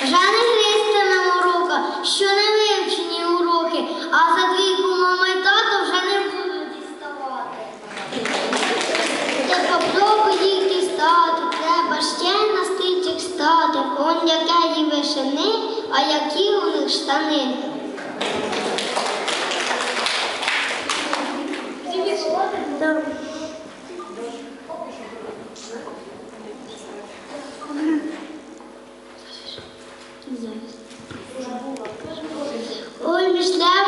Жане гристи нам урока, що не вивчені уроки, а за двійку мама й тато вже не будуть діставати. Та попробуй їх дістати, треба ще на стильчик стати. Он яке її вишини, а які у них штани. Дякую. Ой, мішляв